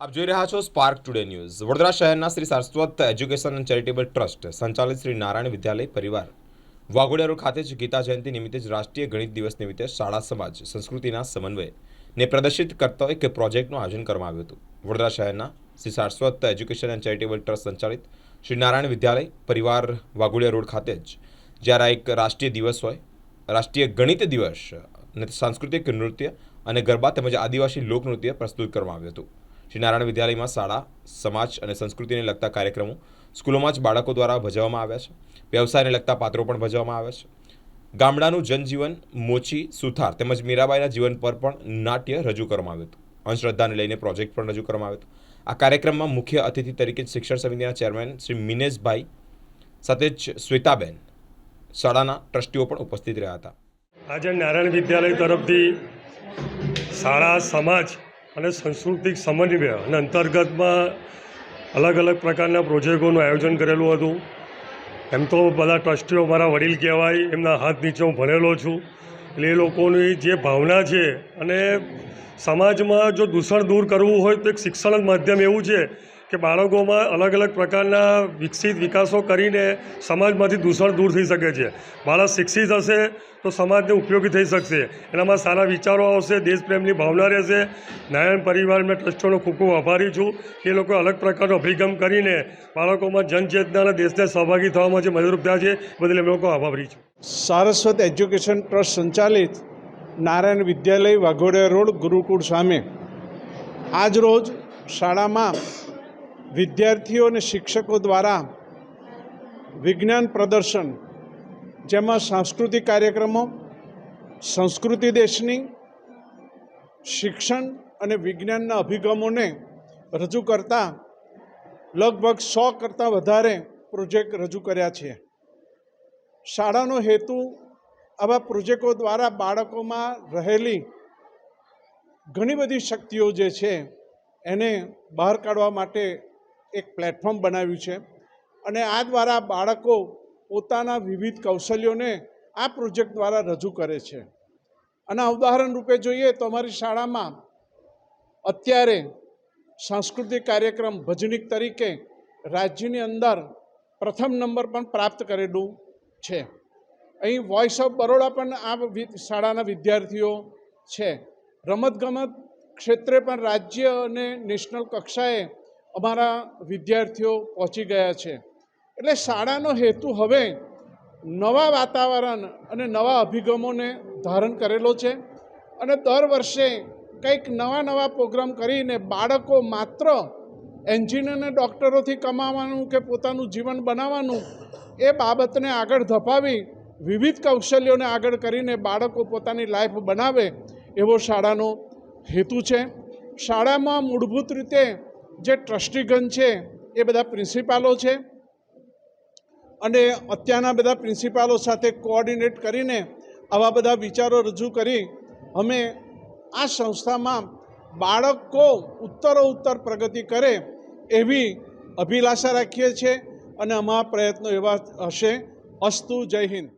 આપ જોઈ રહ્યા છો સ્પાર્ક ટુડે ન્યૂઝ વડોદરા શહેરના Shri Saraswat education and charitable trust સંચાલિત શ્રી નારાયણ વિદ્યાલય પરિવાર વાઘોડિયા રોડ ખાતે જ ગીતા જયંતિ નિમિત્તે જ રાષ્ટ્રીય ગણિત દિવસ નિમિત્તે શાળા સમાજ, સંસ્કૃતિના સમન્વય ને પ્રદર્શિત કરતો એક પ્રોજેક્ટનું આયોજન કરવામાં આવ્યું હતું. વડોદરા શહેરના Shri Saraswat education and charitable trust સંચાલિત શ્રી નારાયણ વિદ્યાલય પરિવાર વાઘોડિયા રોડ ખાતે જ જ્યારે એક રાષ્ટ્રીય દિવસ હોય, રાષ્ટ્રીય ગણિત દિવસ સાંસ્કૃતિક નૃત્ય અને ગરબા તેમજ આદિવાસી લોકનૃત્ય પ્રસ્તુત કરવામાં આવ્યું હતું. શ્રી નારાયણ વિદ્યાલયમાં શાળા, સમાજ અને સંસ્કૃતિને લગતા કાર્યક્રમો સ્કૂલોમાં જ બાળકો દ્વારા ભજવવામાં આવ્યા છે. વ્યવસાયને લગતા પાત્રો પણ ભજવવામાં આવ્યા છે. ગામડાનું જનજીવન મોચી, સુથાર તેમજ મીરાબાઈના જીવન પર પણ નાટ્ય રજૂ કરવામાં આવ્યું હતું. અંધશ્રદ્ધાને લઈને પ્રોજેક્ટ પણ રજૂ કરવામાં આવ્યો હતો. આ કાર્યક્રમમાં મુખ્ય અતિથિ તરીકે શિક્ષણ સમિતિના ચેરમેન શ્રી મિનેશભાઈ સાથે જ શ્વેતાબેન શાળાના ટ્રસ્ટીઓ પણ ઉપસ્થિત રહ્યા હતા. આજે નારાયણ વિદ્યાલય તરફથી શાળા, સમાજ અને સાંસ્કૃતિક સમન્વય અને અંતર્ગતમાં અલગ અલગ પ્રકારના પ્રોજેક્ટોનું આયોજન કરેલું હતું. એમ તો બધા ટ્રસ્ટીઓ મારા વડીલ કહેવાય, એમના હાથ નીચે હું ભણેલો છું. એટલે એ લોકોની જે ભાવના છે અને સમાજમાં જો દૂષણ દૂર કરવું હોય તો એક શિક્ષણ જ માધ્યમ એવું છે કે બાળકોમાં અલગ અલગ પ્રકારના વિકસિત વિકાસો કરીને સમાજમાંથી દૂષણ દૂર થઈ શકે છે. બાળક શિક્ષિત હશે તો સમાજને ઉપયોગી થઈ શકશે. એનામાં સારા વિચારો આવશે, દેશપ્રેમની ભાવના રહેશે. નારાયણ પરિવાર મેં ટ્રસ્ટોનો ખૂબ ખૂબ આભારી છું એ લોકો અલગ પ્રકારનો અભિગમ કરીને બાળકોમાં જનચેતના અને દેશને સહભાગી થવામાં જે મદદરૂપ થયા છે બદલે એમ લોકો આભારી છું. સારસ્વત એજ્યુકેશન ટ્રસ્ટ સંચાલિત નારાયણ વિદ્યાલય વાઘોડિયા રોડ ગુરુકુળ સામે. આજ રોજ શાળામાં વિદ્યાર્થીઓ અને શિક્ષકો દ્વારા વિજ્ઞાન પ્રદર્શન, જેમાં સાંસ્કૃતિક કાર્યક્રમો, સંસ્કૃતિ દેશની શિક્ષણ અને વિજ્ઞાનના અભિગમોને રજૂ કરતા લગભગ સો કરતાં વધારે પ્રોજેક્ટ રજૂ કર્યા છે. શાળાનો હેતુ આવા પ્રોજેક્ટો દ્વારા બાળકોમાં રહેલી ઘણી બધી શક્તિઓ જે છે એને બહાર કાઢવા માટે એક પ્લેટફોર્મ બનાવ્યું છે. અને આ દ્વારા બાળકો પોતાના વિવિધ કૌશલ્યોને આ પ્રોજેક્ટ દ્વારા રજૂ કરે છે. અને ઉદાહરણ રૂપે જોઈએ તો અમારી શાળામાં અત્યારે સાંસ્કૃતિક કાર્યક્રમ ભજનિક તરીકે રાજ્યની અંદર પ્રથમ નંબર પણ પ્રાપ્ત કરેલું છે. અહીં વોઇસ ઓફ બરોડા પણ આ શાળાના વિદ્યાર્થીઓ છે. રમતગમત ક્ષેત્રે પણ રાજ્ય અને નેશનલ કક્ષાએ અમારા વિદ્યાર્થીઓ પહોંચી ગયા છે. એટલે શાળાનો હેતુ હવે નવા વાતાવરણ અને નવા અભિગમોને ધારણ કરેલો છે અને દર વર્ષે કંઈક નવા નવા પ્રોગ્રામ કરીને બાળકો માત્ર એન્જિનિયર અને ડૉક્ટરોથી કમાવાનું કે પોતાનું જીવન બનાવવાનું એ બાબતને આગળ ધપાવી વિવિધ કૌશલ્યોને આગળ કરીને બાળકો પોતાની લાઈફ બનાવે એવો શાળાનો હેતુ છે. શાળામાં મૂળભૂત રીતે જે ટ્રસ્ટીગણ છે, એ બધા પ્રિન્સિપાલો છે. અને અત્યારના બધા પ્રિન્સિપાલો સાથે કોઓર્ડિનેટ કરીને આવા બધા વિચારો રજૂ કરી અમે આ સંસ્થામાં બાળકો ઉત્તરો ઉત્તર પ્રગતિ કરે એવી અભિલાષા રાખીએ છીએ. અને અમારા પ્રયત્નો એવા હશે. અસ્તુ જય હિન્દ.